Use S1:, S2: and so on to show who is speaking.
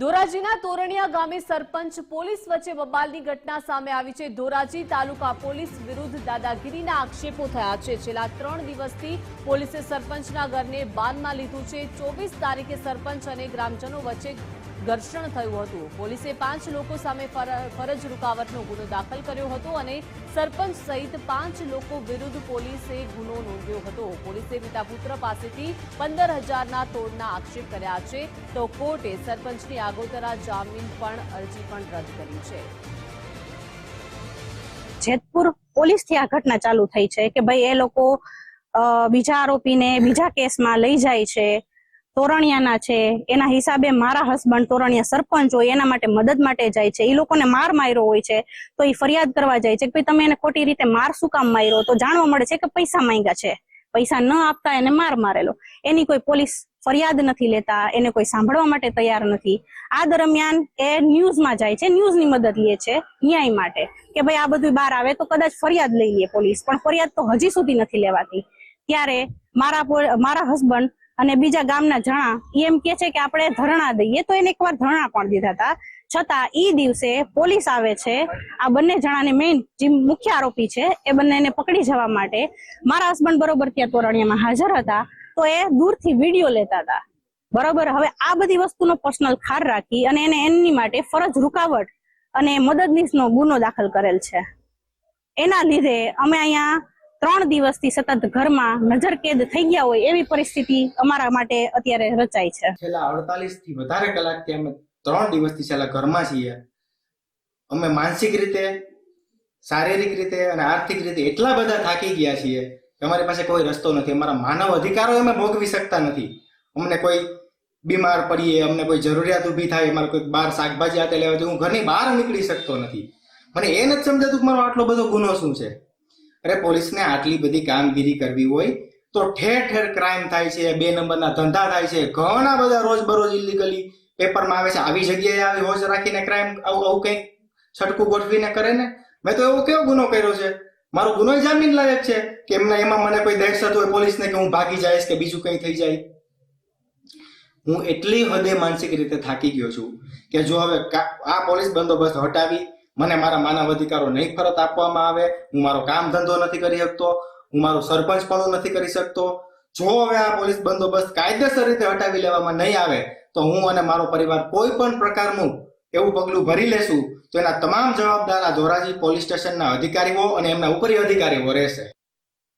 S1: ધોરાજીના તોરણિયા ગામે સરપંચ પોલીસ વચ્ચે બબાલની ઘટના સામે આવી છે. ધોરાજી તાલુકા પોલીસ વિરુદ્ધ દાદાગીરીના આક્ષેપો થયા છે. છેલ્લા ત્રણ દિવસથી પોલીસે સરપંચના ઘરને બાનમાં લીધું છે. ચોવીસ તારીખે સરપંચ અને ગ્રામજનો વચ્ચે ઘર્ષણ થયું હતું. પોલીસે પાંચ લોકો સામે ફર- ફરજ રૂકાવટનો ગુનો દાખલ કર્યો હતો અને સરપંચ સહિત પાંચ લોકો વિરુદ્ધ પોલીસે ગુનો નોંધ્યો હતો. પોલીસે પિતા પુત્ર પાસેથી પંદર હજારના તોડના આક્ષેપ કર્યા છે. તો કોર્ટે સરપંચની આગોતરા જામીન પણ અરજી પણ રદ કરી છે.
S2: જેતપુર પોલીસથી આ ઘટના ચાલુ થઈ છે કે ભાઈ એ લોકો બીજા આરોપીને બીજા કેસમાં લઈ જાય છે. તોરણિયાના છે, એના હિસાબે મારા હસબન્ડ તોરણિયા સરપંચ હોય, એના માટે મદદ માટે જાય છે. એ લોકોને માર માર્યો હોય છે, તો એ ફરિયાદ કરવા જાય છે કે ભાઈ તમે એને ખોટી રીતે માર શું કામ માર્યો? તો જાણવા મળે છે કે પૈસા માંગ્યા છે. પૈસા ન આપતા એને માર મારેલો. એની કોઈ પોલીસ ફરિયાદ નથી લેતા, એને કોઈ સાંભળવા માટે તૈયાર નથી. આ દરમિયાન એ ન્યૂઝમાં જાય છે, ન્યૂઝની મદદ લે છે, ન્યાય માટે. કે ભાઈ આ બધું બહાર આવે તો કદાચ ફરિયાદ લઈ લે પોલીસ, પણ ફરિયાદ તો હજી સુધી નથી લેવાતી. ત્યારે મારા મારા હસબન્ડ અને બીજા ગામના જણા એમ કે છે કે આપણે ધરણા દઈએ. તો એને એકવાર ધરણા પણ દીધા હતા. છતાં ઈ દિવસે પોલીસ આવે છે. આ બંને જણાને મેઇન જે મુખ્ય આરોપી છે, એ બંનેને પકડી જવા માટે મારા હસબન્ડ બરોબર ત્યાં તોરણિયામાં હાજર હતા. તો એ દૂરથી વીડિયો લેતા હતા. બરોબર? હવે આ બધી વસ્તુનો પર્સનલ ખાર રાખી અને એને એમની માટે ફરજ રૂકાવટ અને મદદનીશનો ગુનો દાખલ કરેલ છે. એના લીધે અમે અહીંયા ત્રણ દિવસથી સતત ઘરમાં નજરકેદ થઈ ગયા હોય એવી પરિસ્થિતિ અમારા માટે અત્યારે રચાય છે.
S3: છેલ્લા અડતાલીસથી વધારે કલાકથી અમે ત્રણ દિવસથી છેલ્લા ઘરમાં છીએ. અમે માનસિક રીતે, શારીરિક રીતે અને આર્થિક રીતે એટલા બધા થાકી ગયા છીએ કે અમારી પાસે કોઈ રસ્તો નથી. અમારા માનવ અધિકારો અમે ભોગવી શકતા નથી. અમને કોઈ બીમાર પડીએ, અમને કોઈ જરૂરિયાત ઊભી થાય, અમારે કોઈ બહાર શાકભાજી આતે લેવા હું ઘરની બહાર નીકળી શકતો નથી. મને એ નથી સમજાતું કે મારો આટલો બધો ગુનો શું છે? અરે પોલીસને આટલી બધી કામગીરી કરવી હોય તો ઠેર ઠેર ક્રાઇમ થાય છે, બે નંબરના ધંધા થાય છે, ઘણા બધા રોજ બરોજ ઇલીગલી પેપરમાં આવે છે. આવી જગ્યાએ આવી, હોશ રાખીને ક્રાઇમ આવું આવું કંઈક છટકું ગોઠવીને કરે ને? મેં તો એવો કેવો ગુનો કર્યો છે? મારો ગુનો જામીન લાયક છે કે એમના, એમાં મને કોઈ દહેશત હોય પોલીસને કે હું ભાગી જઈશ કે બીજું કંઈ થઈ જાય? હું એટલી હદે માનસિક રીતે થાકી ગયો છું કે જો હવે આ પોલીસ બંદોબસ્ત હટાવી મને મારા માનવ અધિકારો નહીં ફરત આપવામાં આવે, હું મારો કામ ધંધો નથી કરી શકતો, હું મારું સરપંચ પણ નથી કરી શકતો. જો હવે આ પોલીસ બંદોબસ્ત કાયદેસર રીતે હટાવી લેવામાં નહીં આવે, તો હું અને મારો પરિવાર કોઈ પણ પ્રકારનું એવું પગલું ભરી લેશું, તો એના તમામ જવાબદાર આ ધોરાજી પોલીસ સ્ટેશનના અધિકારીઓ અને એમના ઉપરી અધિકારીઓ રહેશે.